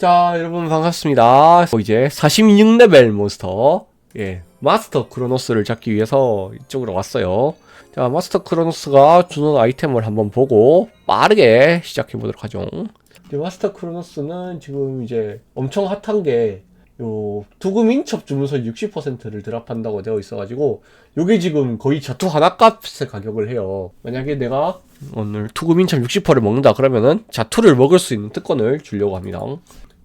자, 여러분 반갑습니다. 어, 이제 46레벨 몬스터, 예, 마스터 크로노스를 잡기 위해서 이쪽으로 왔어요. 자, 마스터 크로노스가 주는 아이템을 한번 보고 빠르게 시작해 보도록 하죠. 이제 마스터 크로노스는 지금 이제 엄청 핫한 게, 요, 투금 인첩 주문서 60%를 드랍한다고 되어 있어가지고, 요게 지금 거의 자투 하나 값의 가격을 해요. 만약에 내가 오늘 투금 인첩 60%를 먹는다 그러면은 자투를 먹을 수 있는 특권을 주려고 합니다.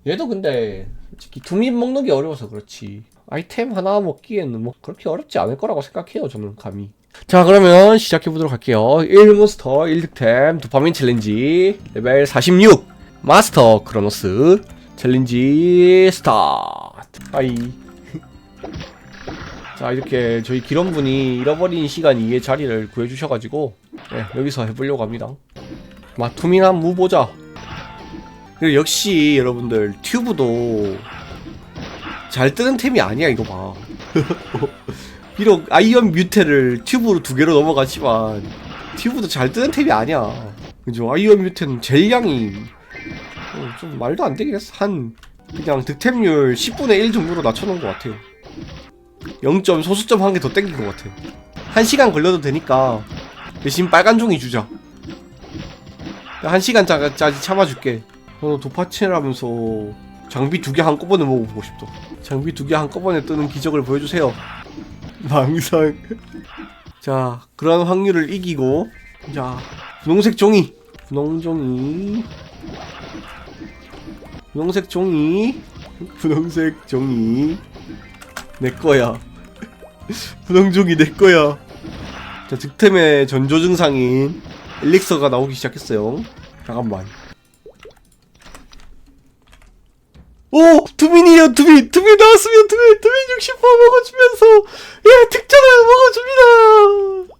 얘도 근데 솔직히 투민 먹는 게 어려워서 그렇지. 아이템 하나 먹기에는 뭐 그렇게 어렵지 않을 거라고 생각해요 저는 감히 자 그러면 시작해 보도록 할게요. 1몬스터 1득템 도파민 챌린지 레벨 46 마스터 크로노스 챌린지 스타트. 하이. 자 이렇게 저희 기런분이 잃어버린 시간 이에 자리를 구해주셔가지고 네, 여기서 해보려고 합니다. 마투민한 무보자 그리고 역시 여러분들 튜브도 잘 뜨는 템이 아니야 이거 봐. 비록 아이언 뮤테를 튜브로 두 개로 넘어갔지만 튜브도 잘 뜨는 템이 아니야. 그죠? 아이언 뮤테는 젤량이 어, 좀 말도 안 되긴 했어. 한 그냥 득템률 10분의 1 정도로 낮춰놓은 것 같아요. 0점 소수점 한 개 더 땡긴 것 같아 1시간 걸려도 되니까 대신 빨간 종이 주자. 1시간짜리 참아줄게 어, 도파치라면서 장비 두 개 한꺼번에 먹어보고 싶다. 장비 두 개 한꺼번에 뜨는 기적을 보여주세요. 망상. 자, 그런 확률을 이기고, 자, 분홍색 종이. 분홍 종이. 분홍색 종이. 분홍색 종이. 내 거야. 분홍 종이 내 거야. 자, 득템의 전조 증상인 엘릭서가 나오기 시작했어요. 잠깐만. 오! 투민이에요, 투민! 투민 나왔으면 투민! 투민 60% 먹어주면서, 예, 특전을 먹어줍니다!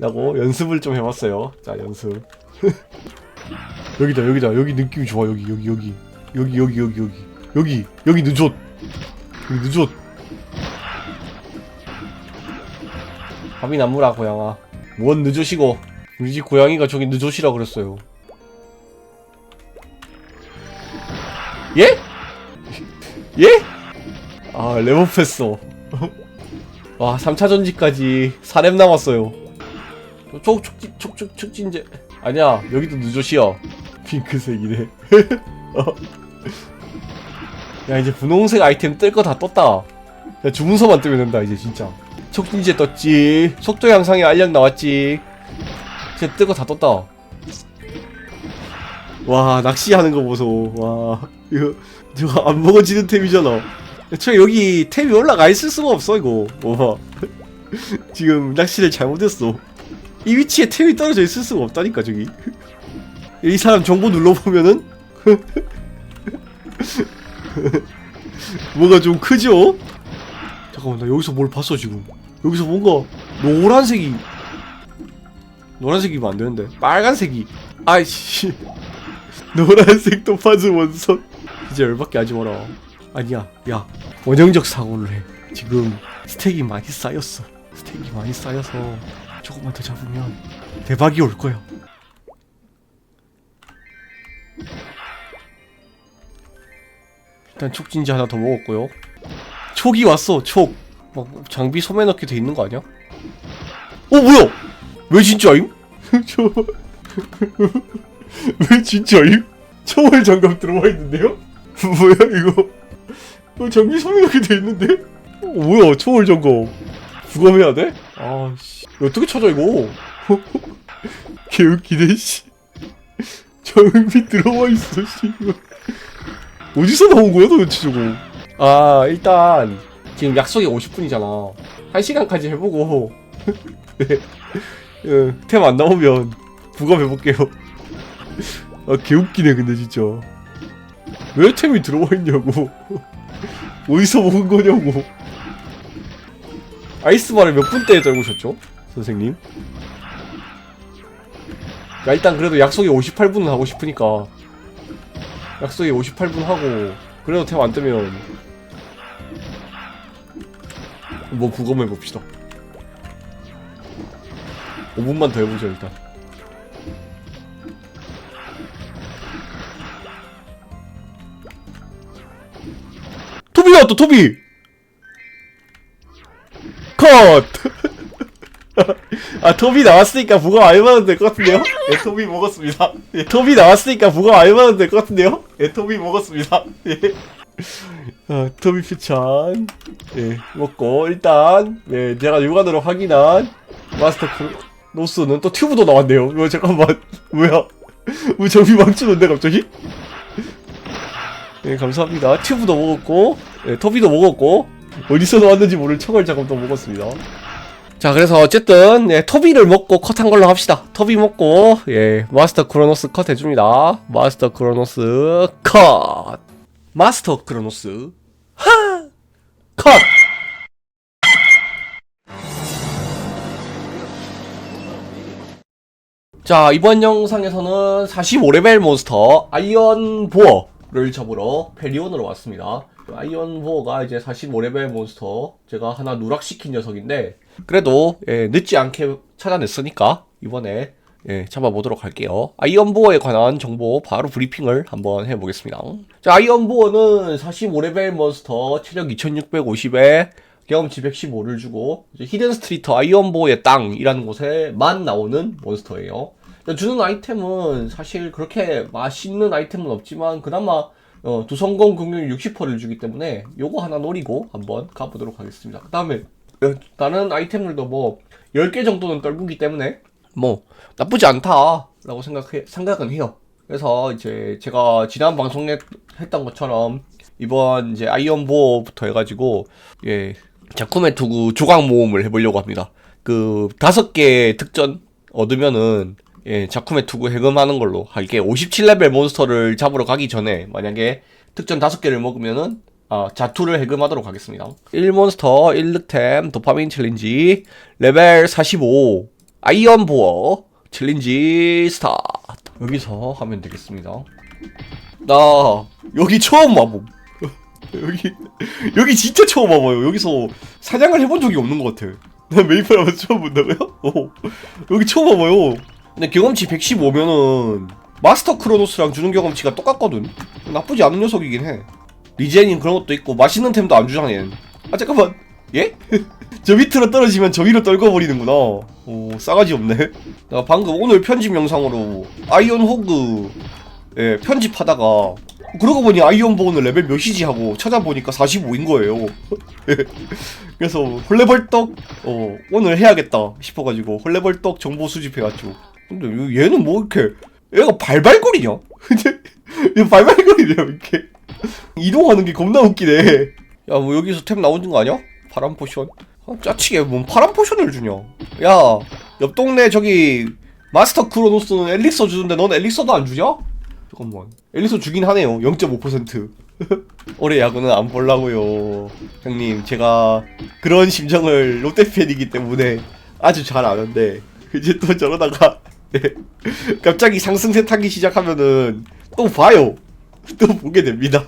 라고 연습을 좀 해봤어요. 자, 연습. 여기다, 여기다. 여기 느낌이 좋아, 여기, 여기, 여기. 여기, 여기, 여기, 여기. 여기, 여기 늦었. 여기 늦었. 밥이 나무라, 고양아. 뭔 늦으시고. 우리 집 고양이가 저기 늦으시라 그랬어요. 예? 예? 아 레버패스 와 3차 전지까지 4렙 남았어요. 촉, 촉, 촉, 촉, 촉진제. 아니야 여기도 늦었이야 핑크색이네. 어. 야 이제 분홍색 아이템 뜰 거 다 떴다. 야 주문서만 뜨면 된다 이제 진짜. 촉진제 떴지. 속도 향상에 알력 나왔지. 진짜 뜰거 다 떴다 와 낚시하는 거 보소. 와 이거 저거 안 먹어지는 템이잖아. 저 여기 템이 올라가 있을 수가 없어 이거. 와. 지금 낚시를 잘못했어. 이 위치에 템이 떨어져 있을 수가 없다니까 저기. 이 사람 정보 눌러보면은? 뭐가 좀 크죠? 잠깐만 나 여기서 뭘 봤어 지금? 여기서 뭔가 노란색이 노란색이면 안 되는데. 빨간색이. 아이씨 노란색 토파즈 원석 이제 열받게 하지 마라. 아니야 야 원형적 사고를 해. 지금 스택이 많이 쌓였어. 스택이 많이 쌓여서 조금만 더 잡으면 대박이 올 거야. 일단 촉진지 하나 더 먹었고요. 촉이 왔어 촉. 막 장비 소매 넣기 돼 있는 거 아니야? 어 뭐야? 왜 진짜임? 저... 왜 진짜임? 초월 장갑 들어와 있는데요? 뭐야 이거? 어, 장비 소매하게 돼 있는데? 어, 뭐야 초월 장갑 부검해야 돼? 아씨 어떻게 찾아 이거? 개웃기네 씨 장비 들어와 있어 씨 어디서 나온 거야 도대체 저거 아 일단 지금 약속이 50분이잖아 1시간까지 해보고 네. 어, 템안 나오면 부검해볼게요 아 개웃기네 근데 진짜. 왜 템이 들어와 있냐고. 어디서 먹은 거냐고. 아이스바를 몇 분대에 떨구셨죠? 선생님? 야 일단 그래도 약속이 58분은 하고 싶으니까. 약속이 58분 하고 그래도 템 안 뜨면. 뭐 부검해 봅시다. 5분만 더 해보죠 일단 나왔다 토비. 컷! 아 토비 나왔으니까 부가 알면 될것 같은데요? 예 토비 먹었습니다. 예. 토비 나왔으니까 부가 알면 될것 같은데요? 예 토비 먹었습니다. 예. 아, 토비 표창 예 먹고 일단 예 제가 육안으로 확인한 마스터 크로노스는 또 튜브도 나왔네요. 이거 잠깐만. 뭐야? 왜 정비 망치는데 갑자기? 예 감사합니다. 튜브도 먹었고 예 토비도 먹었고 어디서 나왔는지 모를 청을 작업도 먹었습니다. 자 그래서 어쨌든 예, 토비를 먹고 컷한 걸로 합시다. 토비 먹고 예 마스터 크로노스 컷 해줍니다. 마스터 크로노스 컷. 마스터 크로노스 하 컷! 자 이번 영상에서는 45레벨 몬스터 아이언 보어 를 잡으러 페리온으로 왔습니다 아이언 보어가 이제 45레벨 몬스터 제가 하나 누락시킨 녀석인데 그래도 예, 늦지 않게 찾아냈으니까 이번에 예, 잡아보도록 할게요. 아이언보어에 관한 정보 바로 브리핑을 한번 해보겠습니다. 자, 아이언보어는 45레벨 몬스터 체력 2650에 경험치 115를 주고 히든 스트리터 아이언보어의 땅이라는 곳에 만 나오는 몬스터예요. 주는 아이템은 사실 그렇게 맛있는 아이템은 없지만 그나마 어, 두 성공 공률 60%를 주기 때문에 요거 하나 노리고 한번 가보도록 하겠습니다. 그 다음에 어, 다른 아이템들도 뭐 10개 정도는 떨구기 때문에 뭐 나쁘지 않다라고 생각해 생각은 해요. 그래서 이제 제가 지난 방송에 했던 것처럼 이번 이제 아이언 보어부터 해가지고 예 작품의 투구 조각 모음을 해보려고 합니다. 그 다섯 개 특전 얻으면은 예 작품의 투구 해금하는 걸로 할게 57레벨 몬스터를 잡으러 가기 전에 만약에 특전 다섯 개를 먹으면은 아, 자투를 해금하도록 하겠습니다. 1몬스터 1득템 도파민 챌린지 레벨 45 아이언 보어 챌린지 스타트 여기서 하면 되겠습니다. 나 여기 처음 와봄. 여기 여기 진짜 처음 와봐요. 여기서 사냥을 해본 적이 없는 것 같아. 나 메이플 하면서 처음 본다고요? 어. 여기 처음 와봐요. 근데 경험치 115면은 마스터 크로노스랑 주는 경험치가 똑같거든. 나쁘지 않은 녀석이긴 해. 리젠인 그런 것도 있고 맛있는 템도 안 주잖아 아 잠깐만 예? 저 밑으로 떨어지면 저 위로 떨궈버리는구나 오 싸가지 없네 나 방금 오늘 편집 영상으로 아이언 호그 예 편집하다가 그러고 보니 아이언 보는 레벨 몇이지 하고 찾아보니까 45인 거예요 예. 그래서 헐레벌떡 어 오늘 해야겠다 싶어가지고 헐레벌떡 정보 수집해왔죠 근데 얘는 뭐 이렇게 얘가 발발거리냐? 얘 발발거리냐 이렇게 이동하는 게 겁나 웃기네. 야, 뭐 여기서 템 나오는 거 아니야? 파란 포션. 아, 짜치게 뭔 파란 포션을 주냐? 야, 옆 동네 저기 마스터 크로노스는 엘릭서 주는데 넌 엘릭서도 안 주냐? 잠깐만. 엘릭서 주긴 하네요. 0.5%. 올해 야구는 안 볼라고요. 형님, 제가 그런 심정을 롯데 팬이기 때문에 아주 잘 아는데 이제 또 저러다가 갑자기 상승세 타기 시작하면은 또 봐요. 또 보게 됩니다.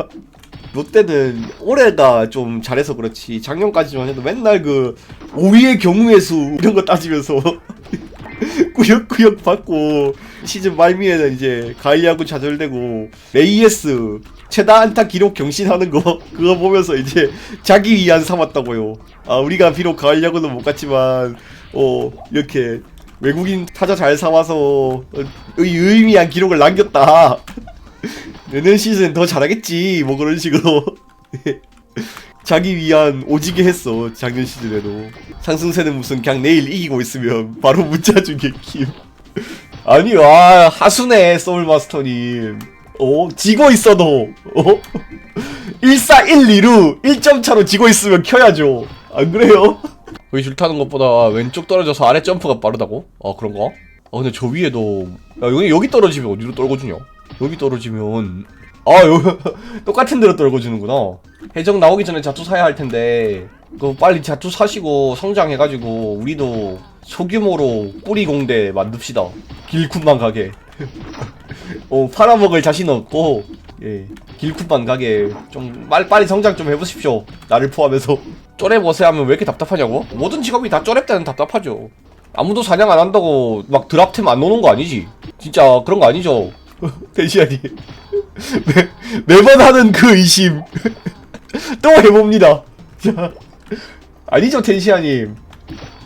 롯데는 올해가 좀 잘해서 그렇지 작년까지만 해도 맨날 그 5위의 경우의 수 이런 거 따지면서 꾸역꾸역 받고 시즌 말미에는 이제 가이아구 좌절되고 AS 최다 안타 기록 경신하는 거 그거 보면서 이제 자기 위안 삼았다고요. 아 우리가 비록 가을야구는 못 갔지만 어 이렇게 외국인 타자 잘 어, 의미한 기록을 남겼다. 내년 시즌 더 잘하겠지 뭐 그런 식으로. 자기 위한 오지게 했어 작년 시즌에도. 상승세는 무슨 그냥 내일 이기고 있으면 바로 문자 주게 킴 아니 와 하순에 소울마스터님. 어 지고 있어도 어? 1412로 1점 차로 지고 있으면 켜야죠. 안 그래요? 줄 타는 것보다 왼쪽 떨어져서 아래 점프가 빠르다고? 아 그런가? 아 근데 저 위에도 야 여기 여기 떨어지면 어디로 떨궈주냐? 여기 떨어지면 아 여기 똑같은 데로 떨궈주는구나 해적 나오기 전에 자투 사야 할 텐데 그 빨리 자투 사시고 성장해가지고 우리도 소규모로 뿌리 공대 만듭시다 길쿤만 가게 어 팔아먹을 자신 없고 예 길쿤만 가게 좀 빨리 빨리 성장 좀 해보십시오 나를 포함해서 어세 하면 왜 이렇게 답답하냐고 모든 직업이 다 쪼랩 때는 답답하죠 아무도 사냥 안 한다고 막 드랍템 안 노는 거 아니지 진짜 그런 거 아니죠 대시아니 매, 매번 하는 그 의심 또 해봅니다. 자, 아니죠 텐시아님.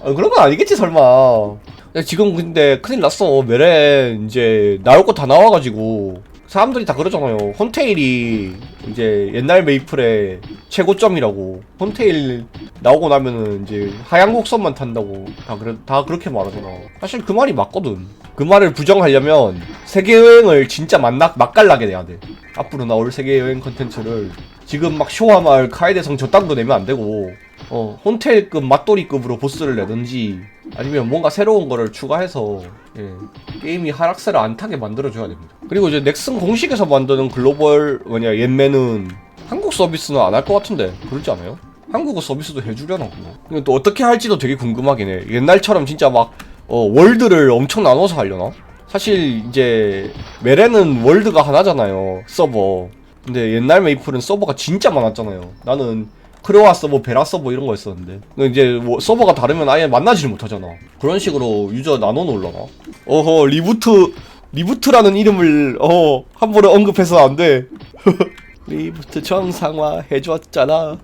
아, 그런 건 아니겠지 설마. 야, 지금 근데 큰일 났어. 메렌 이제 나올 거 다 나와가지고 사람들이 다 그러잖아요. 혼테일이 이제 옛날 메이플의 최고점이라고. 혼테일 나오고 나면은 이제 하얀 곡선만 탄다고 다 그래 다 그렇게 말하잖아. 사실 그 말이 맞거든. 그 말을 부정하려면 세계 여행을 진짜 맛나 맛깔나게 내야 돼. 앞으로 나올 세계 여행 컨텐츠를 지금 막 쇼하마을 카에데성 저땅도 내면 안 되고 어 혼텔급 맛돌이급으로 보스를 내든지 아니면 뭔가 새로운 거를 추가해서 예, 게임이 하락세를 안 타게 만들어줘야 됩니다. 그리고 이제 넥슨 공식에서 만드는 글로벌 뭐냐 옌맨은 한국 서비스는 안 할 것 같은데 그러지 않아요? 한국어 서비스도 해주려나. 근데 또 어떻게 할지도 되게 궁금하긴 해. 옛날처럼 진짜 막 어, 월드를 엄청 나눠서 하려나? 사실 이제 메레는 월드가 하나잖아요 서버. 근데 옛날 메이플은 서버가 진짜 많았잖아요. 나는 크레와 서버, 베라 서버 이런 거였었는데. 근데 이제 뭐 서버가 다르면 아예 만나지를 못하잖아. 그런 식으로 유저 나눠 놓으려나? 어허 리부트 리부트라는 이름을 어 함부로 언급해서 안 돼. 리부트 정상화 해줬잖아.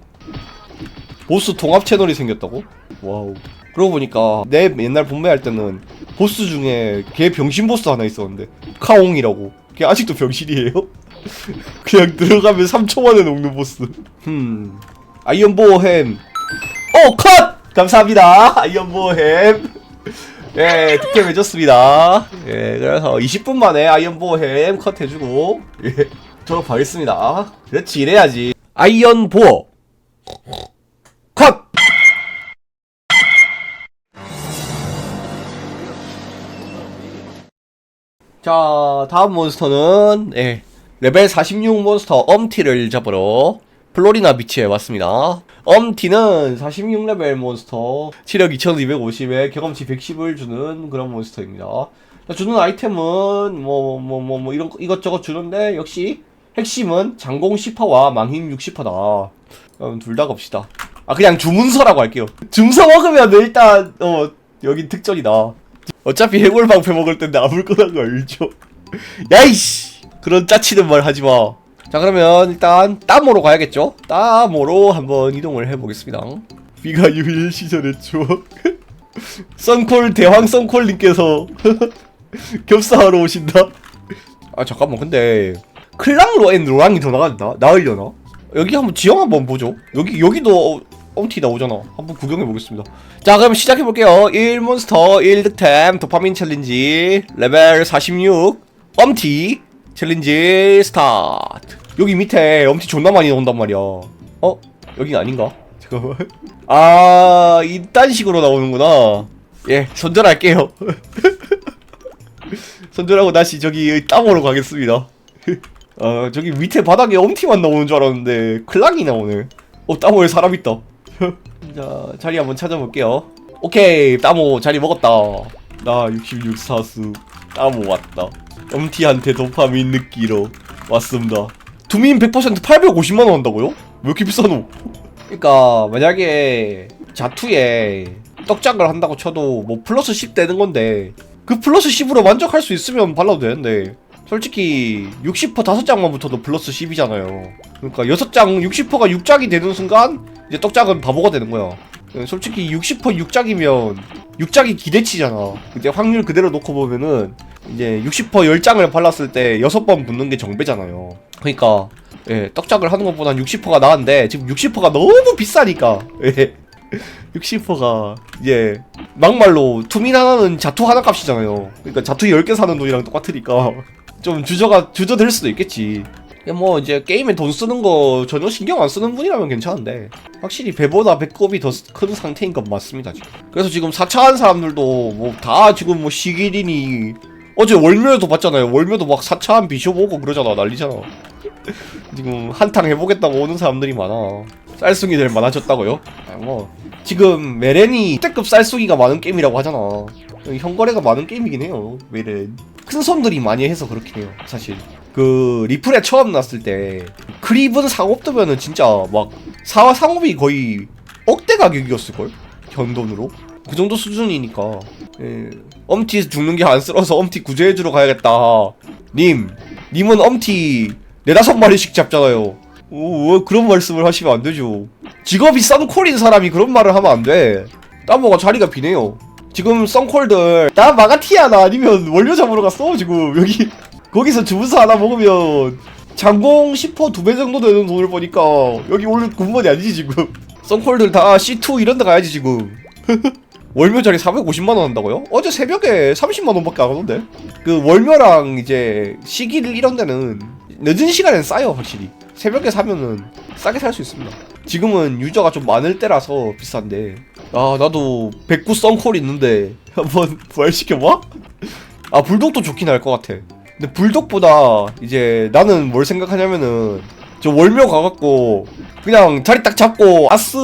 보스 통합 채널이 생겼다고? 와우. 그러고 보니까 내 옛날 분배할 때는 보스 중에 걔 병신 보스 하나 있었는데 카옹이라고. 걔 아직도 병신이에요? 그냥 들어가면 3초 만에 녹는 보스. 흠. 아이언보햄. 어, 컷! 감사합니다. 아이언보햄. 예, 득점 해줬습니다. 예, 그래서 20분 만에 아이언보햄 컷 해주고, 예, 졸업하겠습니다. 그렇지, 이래야지. 아이언보. 컷! 자, 다음 몬스터는, 예, 레벨 46 몬스터 엄티를 잡으러 플로리나 비치에 왔습니다. 엄티는 46레벨 몬스터, 체력 2250에 경험치 110을 주는 그런 몬스터입니다. 자, 주는 아이템은 뭐, 뭐, 뭐, 뭐, 이런, 거- 이것저것 주는데, 역시 핵심은 장공 10%와 망힘 60%다. 그럼 둘 다 갑시다. 아, 그냥 주문서라고 할게요. 줌서 먹으면 일단, 어, 여기 특전이다. 어차피 해골 방패 먹을 텐데 거 알죠? 야이씨! 그런 짜치는 말 하지 마. 자, 그러면 일단 따모로 가야겠죠? 따모로 한번 이동을 해보겠습니다. 비가 유일 시절의 추억. 썬콜 대왕 썬콜님께서 겹사하러 오신다. 아 잠깐만 근데 클랑로 앤 로랑이 더 나간다 나으려나? 여기 한번 지형 한번 보죠. 여기 여기도 엄티 나오잖아. 한번 구경해 보겠습니다. 자 그럼 시작해 볼게요. 1몬스터 1득템 도파민 챌린지 레벨 46 엄티 챌린지 스타트. 여기 밑에 엄티 존나 많이 나온단 말이야. 어? 여긴 아닌가? 잠깐만. 아 이딴 식으로 나오는구나. 예 손절할게요. 손절하고 다시 저기 땅으로 가겠습니다. 어 저기 밑에 바닥에 엄티만 나오는 줄 알았는데 클락이 나오네. 어 따모에 사람 있다. 자 자리 한번 찾아볼게요. 오케이 따모 자리 먹었다. 나 66사수 따모 왔다. 엄티한테 도파민 느끼러 왔습니다. 두민 100% 850만 원 한다고요? 왜 이렇게 비싸노? 그러니까 만약에 자투에 떡장을 한다고 쳐도 뭐 플러스 10 되는 건데 그 플러스 10으로 만족할 수 있으면 발라도 되는데 솔직히 60% 5장만 붙어도 플러스 10이잖아요 그러니까 6장 60%가 6장이 되는 순간 이제 떡장은 바보가 되는 거야 솔직히 60% 6장이면 6장이 기대치잖아. 이제 확률 그대로 놓고 보면은 이제 60% 10장을 발랐을 때 6번 붙는 게 정배잖아요. 그러니까. 예, 떡장을 하는 것보단 60%가 나은데 지금 60%가 너무 비싸니까. 예. 60%가. 이제 막말로 투민 하나는 자투 하나 값이잖아요. 그러니까 자투 10개 사는 돈이랑 똑같으니까. 좀 주저가 주저될 수도 있겠지. 뭐 이제 게임에 돈 쓰는 거 전혀 신경 안 쓰는 분이라면 괜찮은데 확실히 배보다 배꼽이 더 큰 상태인 건 맞습니다 지금. 그래서 지금 4차한 사람들도 뭐 다 지금 뭐 시기린이 어제 월묘도 봤잖아요. 월묘도 막 4차한 비숍 오고 그러잖아 난리잖아. 지금 한탕 해보겠다고 오는 사람들이 많아. 쌀숭이들 많아졌다고요? 아, 뭐 지금 메렌이 때급 쌀숭이가 많은 게임이라고 하잖아. 현거래가 많은 게임이긴 해요. 메렌. 큰 손들이 많이 해서 그렇긴 해요. 사실. 그 리플에 처음 났을 때 크리븐 상업 뜨면은 진짜 막 사와 상업이 거의 억대 가격이었을 걸. 현 돈으로. 그 정도 수준이니까. 예. 엄티 죽는 게 안쓰러워서 엄티 구제해주러 가야겠다. 님, 님은 엄티 네다섯 마리씩 잡잖아요. 오, 왜 그런 말씀을 하시면 안 되죠. 직업이 썬콜인 사람이 그런 말을 하면 안 돼. 따모가 자리가 비네요. 지금 썬콜들 나 마가티아나 아니면 원료 잡으러 갔어 지금 여기 거기서 주문서 하나 먹으면 장공 10%두 배 정도 되는 돈을 버니까 여기 원래 군번이 아니지 지금. 썬콜들 다 C2 이런 데 가야지 지금. 월묘자리 450만원 한다고요? 어제 새벽에 30만원 밖에 안 하던데. 그 월묘랑 이제 시기를 이런 데는 늦은 시간엔 싸요 확실히. 새벽에 사면은 싸게 살 수 있습니다. 지금은 유저가 좀 많을 때라서 비싼데. 아 나도 백구 썬콜 있는데 한번 부활시켜봐? 아 불독도 좋긴 할 것 같아 근데 불독보다 이제 나는 뭘 생각하냐면은 저 월묘 가갖고 그냥 자리 딱 잡고 아스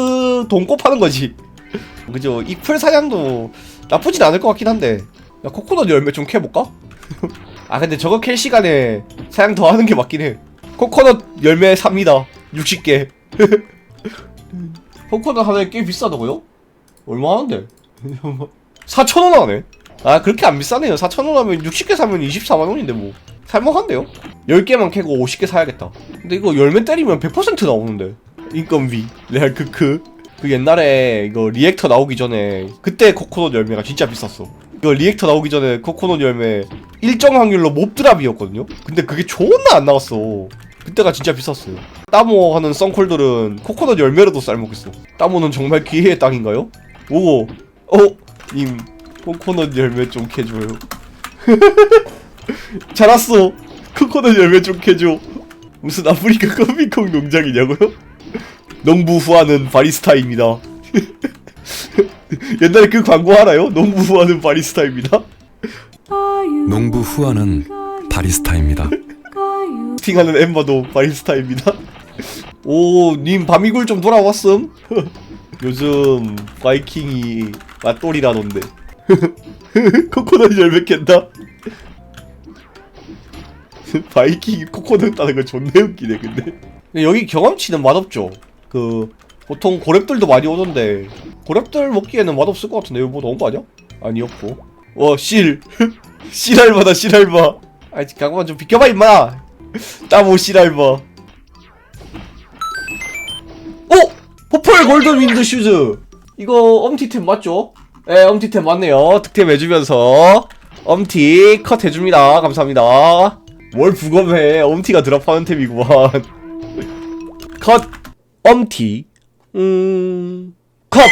돈꼽 하는 거지. 그죠? 이 풀 사냥도 나쁘진 않을 것 같긴 한데. 야 코코넛 열매 좀 캐볼까? 아 근데 저거 캘 시간에 사냥 더 하는 게 맞긴 해. 코코넛 열매 삽니다. 60개. 코코넛 하나에 꽤 비싸다고요? 얼마 하는데? 4,000원 하네 아 그렇게 안 비싸네요. 4,000원 하면 60개 사면 24만원인데 뭐. 살만한데요? 10개만 캐고 50개 사야겠다. 근데 이거 열매 때리면 100% 나오는데. 인건비. 레알 크크. 그 옛날에 이거 리액터 나오기 전에 그때 코코넛 열매가 진짜 비쌌어. 이거 리액터 나오기 전에 코코넛 열매 일정 확률로 몹드랍이었거든요? 근데 그게 존나 안 나왔어. 그때가 진짜 비쌌어요. 따모 하는 썬콜들은 코코넛 열매로도 쌀먹겠어. 따모는 정말 기회의 땅인가요? 오고 어? 님 코코넛 열매 좀 캐줘요 잘 왔어 코코넛 열매 좀 캐줘 무슨 아프리카 커피콩 농장이냐고요? 농부 후하는 바리스타입니다 옛날에 그 광고 알아요? 농부 후하는 바리스타입니다 농부 후아는 바리스타입니다. 스팅하는 엠버도 바리스타입니다. 오, 님 밤이굴 좀 돌아왔음? 요즘 바이킹이 맛돌이라던데. 코코넛 열몇 캔다? 바이킹이 코코넛 따는 거 존나 웃기네, 근데. 여기 경험치는 맛없죠? 그, 보통 고랩들도 많이 오던데, 고랩들 먹기에는 맛없을 것 같은데, 이거 뭐 넣은 거 아니야? 아니었고. 와, 실. 실알바다, 실알바. 아이, 잠깐만 좀 비켜봐, 임마! 따모 씨랄바 어? 퍼플 골든 윈드 슈즈 이거 엄티템 맞죠? 네 엄티템 맞네요. 득템 해주면서. 엄티 컷 해줍니다. 감사합니다. 뭘 부검해. 엄티가 드랍하는 템이구만. 컷. 엄티. 음 컷.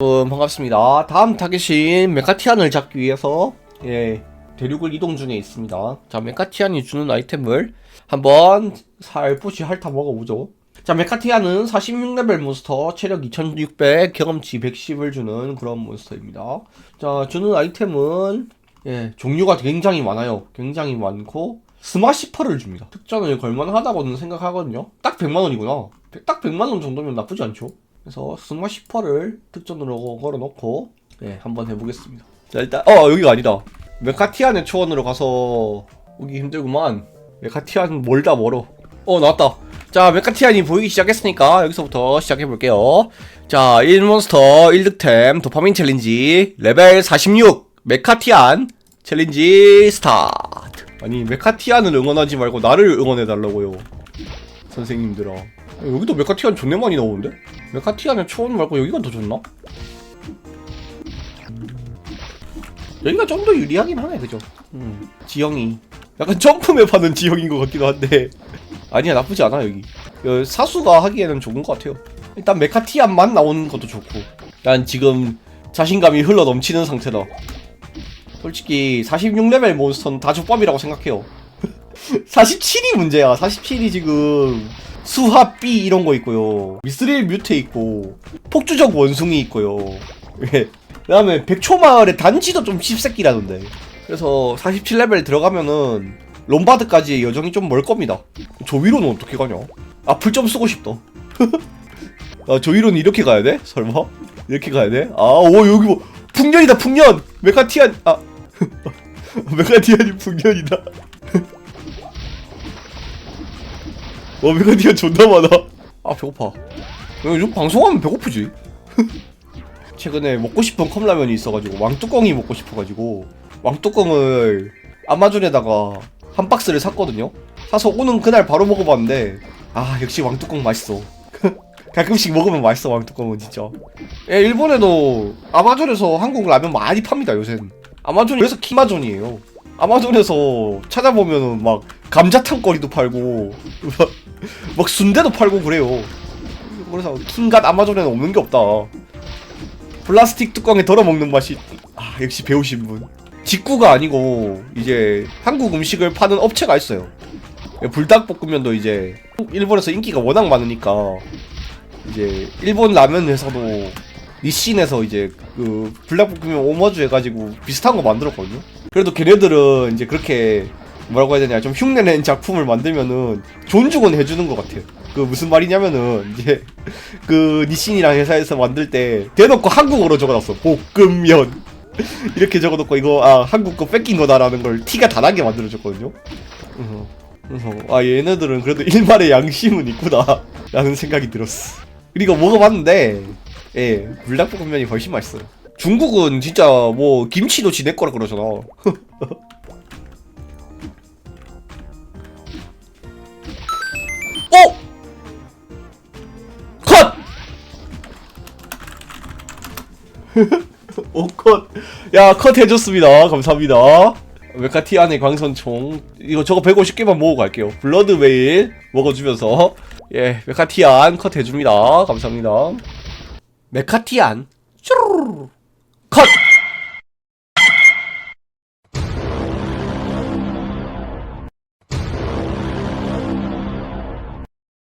여러분 반갑습니다. 다음 타겟인 메카티안을 잡기 위해서 예 대륙을 이동 중에 있습니다. 자 메카티안이 주는 아이템을 한번 살포시 핥아 먹어보죠. 자 메카티안은 46레벨 몬스터 체력 2600 경험치 110을 주는 그런 몬스터입니다. 자 주는 아이템은 예 종류가 굉장히 많아요. 굉장히 많고 스마시퍼를 줍니다. 특전을 걸만하다고는 생각하거든요. 딱 100만원이구나. 딱 100만원 정도면 나쁘지 않죠. 그래서 스마 10%를 특전으로 걸어놓고 네, 한번 해보겠습니다. 자 일단 어 여기가 아니다. 메카티안의 초원으로 가서 오기 힘들구만. 메카티안 멀다 멀어. 어 나왔다. 자 메카티안이 보이기 시작했으니까 여기서부터 시작해볼게요. 자 1몬스터 1득템 도파민 챌린지 레벨 46 메카티안 챌린지 스타트. 아니 메카티안을 응원하지 말고 나를 응원해달라고요. 선생님들아. 여기도 메카티안 존내 많이 나오는데? 메카티안의 초원 말고 여기가 더 좋나? 여기가 좀 더 유리하긴 하네, 그죠? 음, 지형이. 약간 점프맵 하는 지형인 것 같기도 한데. 아니야, 나쁘지 않아, 여기. 그 사수가 하기에는 좋은 것 같아요. 일단 메카티안만 나오는 것도 좋고. 난 지금 자신감이 흘러 넘치는 상태다. 솔직히 46레벨 몬스터는 다 족밥이라고 생각해요. 47이 문제야. 47이 지금 수합 B 이런 거 있고요. 미스릴 뮤테 있고 폭주적 원숭이 있고요. 예. 그다음에 백초마을의 단지도 좀 씹새끼라던데. 그래서 47레벨 들어가면은 롬바드까지의 여정이 좀 멀 겁니다. 저 위로는 어떻게 가냐? 앞을 좀 쓰고 싶다. 아, 저 위로는 이렇게 가야 돼? 설마? 이렇게 가야 돼? 아, 오 여기 뭐 풍년이다 풍년. 메카티안 아 메카티안이 풍년이다. 와 메가디가 존나 많아 아 배고파 요즘 방송하면 배고프지 최근에 먹고 싶은 컵라면이 있어가지고 왕뚜껑이 먹고 싶어가지고 왕뚜껑을 아마존에다가 한 박스를 샀거든요. 사서 오는 그날 바로 먹어봤는데 아 역시 왕뚜껑 맛있어. 가끔씩 먹으면 맛있어 왕뚜껑은 진짜. 예, 일본에도 아마존에서 한국 라면 많이 팝니다 요새는. 아마존이 그래서 키마존이에요. 아마존에서 찾아보면은 막 감자탕 거리도 팔고 막, 막 순대도 팔고 그래요. 그래서 킹갓 아마존에는 없는 게 없다. 플라스틱 뚜껑에 덜어 먹는 맛이 아 역시 배우신 분. 직구가 아니고 이제 한국 음식을 파는 업체가 있어요. 불닭볶음면도 이제 일본에서 인기가 워낙 많으니까 이제 일본 라면 회사도 니신에서 이제 그 불닭볶음면 오머주 해가지고 비슷한 거 만들었거든요. 그래도 걔네들은 이제 그렇게 뭐라고 해야 되냐 좀 흉내낸 작품을 만들면은 존중은 해주는 것 같아요. 그 무슨 말이냐면은 이제 그 니신이랑 회사에서 만들 때 대놓고 한국어로 적어놨어 볶음면 이렇게 적어놓고 이거 아 한국 거 뺏긴 거다라는 걸 티가 다 나게 만들어줬거든요. 그래서, 아 얘네들은 그래도 일말의 양심은 있구나 라는 생각이 들었어. 그리고 먹어봤는데 예 불닭볶음면이 훨씬 맛있어요. 중국은 진짜 뭐 김치도 지내 거라 그러잖아. 어? 컷! 오, 컷. 야, 컷 해줬습니다. 감사합니다. 메카티 안에 광선총. 이거 저거 150개만 모으고 갈게요. 블러드웨일 먹어주면서. 예, 메카티안 컷 해줍니다. 감사합니다. 메카티안. 쭈르르. 컷!